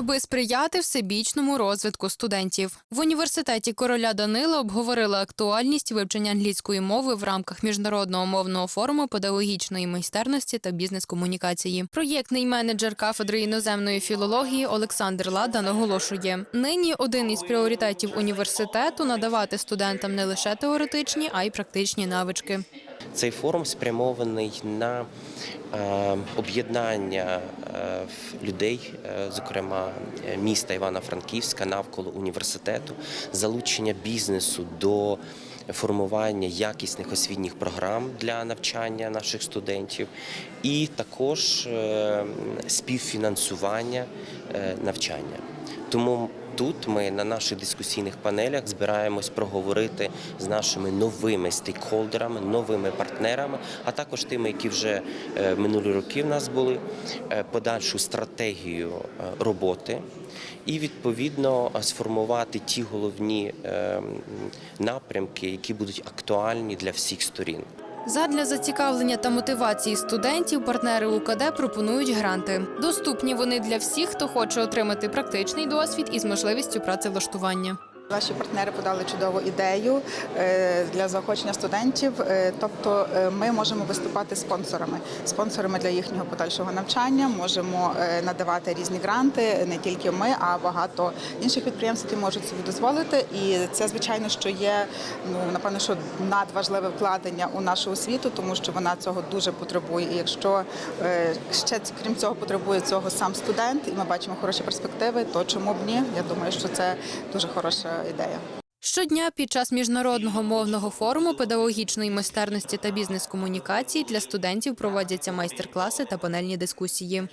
аби сприяти всебічному розвитку студентів. В університеті короля Данила обговорили актуальність вивчення англійської мови в рамках міжнародного мовного форуму педагогічної майстерності та бізнес-комунікації. Проєктний менеджер кафедри іноземної філології Олександр Лада наголошує: нині один із пріоритетів університету надавати студентам не лише теоретичні, а й практичні навички. Цей форум спрямований на е, об'єднання людей, е, зокрема е, міста Івано-Франківська навколо університету, залучення бізнесу до формування якісних освітніх програм для навчання наших студентів, і також е, співфінансування навчання. Тому тут ми на наших дискусійних панелях збираємось проговорити з нашими новими стейкхолдерами, новими партнерами, а також тими, які вже е, минулі роки в нас були, е, подальшу стратегію е, роботи. І відповідно сформувати ті головні е, напрямки, які будуть актуальні для всіх сторін. Задля зацікавлення та мотивації студентів партнери УКД пропонують гранти. Доступні вони для всіх, хто хоче отримати практичний досвід із можливістю працевлаштування. Наші партнери подали чудову ідею е, для заохочення студентів. Е, Тобто, е, ми можемо виступати спонсорами, спонсорами для їхнього подальшого навчання. Можемо надавати різні гранти, не тільки ми, а багато інших підприємств, які можуть собі дозволити. І це звичайно, що є ну напевно, що надважливе вкладення у нашу освіту, тому що вона цього дуже потребує. І якщо ще крім цього потребує цього сам студент, і ми бачимо хороші перспективи, то чому б ні? Я думаю, що це дуже хороша ідея. Щодня під час міжнародного мовного форуму педагогічної майстерності та бізнес-комунікації для студентів проводяться майстер-класи та панельні дискусії.